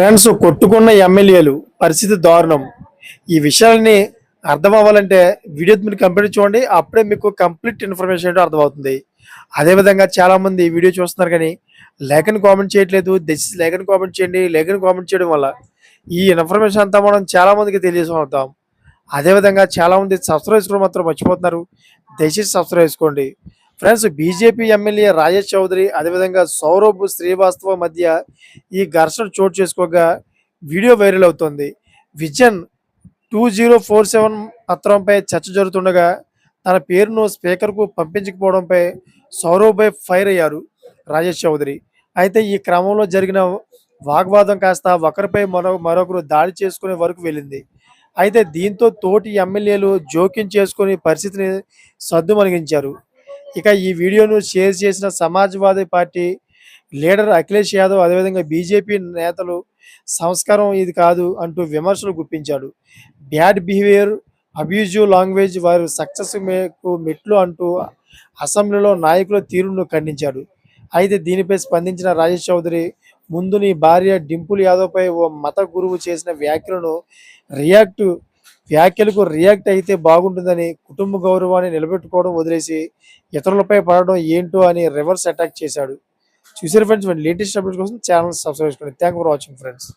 Friends కొట్టుకున్న ఎమ్మెల్యేలు పరిస్థితి దారుణం. ఈ విషయాల్ని అర్థం అవ్వాలంటే వీడియో మీరు కంప్లీట్ చూడండి అప్పుడే మీకు కంప్లీట్ ఇన్ఫర్మేషన్ ఏంటో అర్థమవుతుంది. అదేవిధంగా చాలామంది వీడియో చూస్తున్నారు కానీ లేఖను కామెంట్ చేయట్లేదు దయచేసి లేఖను కామెంట్ చేయండి. లేఖను కామెంట్ చేయడం వల్ల ఈ ఇన్ఫర్మేషన్ అంతా మనం చాలామందికి తెలియజేసుకుంటాం. అదేవిధంగా చాలామంది సబ్స్క్రైబ్ చేసుకోవడం మాత్రం మర్చిపోతున్నారు. దయచేసి సబ్స్క్రైబ్ చేసుకోండి. Friends BJP MLA Rajesh Chaudhary అదేవిధంగా సౌరభ్ శ్రీవాస్తవ మధ్య ఈ ఘర్షణ చోటు చేసుకోగా వీడియో వైరల్ అవుతోంది. Vision two zero four seven పత్రంపై చర్చ జరుగుతుండగా తన పేరును స్పీకర్కు పంపించకపోవడంపై సౌరభ్పై ఫైర్ అయ్యారు రాజేష్ చౌదరి. అయితే ఈ క్రమంలో జరిగిన వాగ్వాదం కాస్త ఒకరిపై మరో మరొకరు దాడి చేసుకునే వరకు వెళ్ళింది. అయితే దీంతో తోటి ఎమ్మెల్యేలు జోక్యం చేసుకుని పరిస్థితిని సద్దుమణిగించారు. ఇక ఈ వీడియోను షేర్ చేసిన సమాజ్వాదీ పార్టీ లీడర్ అఖిలేష్ యాదవ్ అదేవిధంగా బీజేపీ నేతలు సంస్కారం ఇది కాదు అంటూ విమర్శలు గుప్పించాడు. బ్యాడ్ బిహేవియర్ అబ్యూజివ్ లాంగ్వేజ్ వారు సక్సెస్ మేకు మెట్లు అంటూ అసెంబ్లీలో నాయకుల తీరును ఖండించాడు. అయితే దీనిపై స్పందించిన రాజేష్ చౌదరి ముందు నీ భార్య డింపుల్ యాదవ్పై ఓ మత గురువు చేసిన వ్యాఖ్యలను రియాక్ట్ వ్యాఖ్యలకు రియాక్ట్ అయితే బాగుంటుందని కుటుంబ గౌరవాన్ని నిలబెట్టుకోవడం వదిలేసి ఇతరులపై పడడం ఏంటో అని రివర్స్ అటాక్ చేశాడు. చూసారు ఫ్రెండ్స్ లేటెస్ట్ అప్డేట్ కోసం ఛానల్ సబ్స్క్రైబ్ చేసుకోండి. Thank for watching friends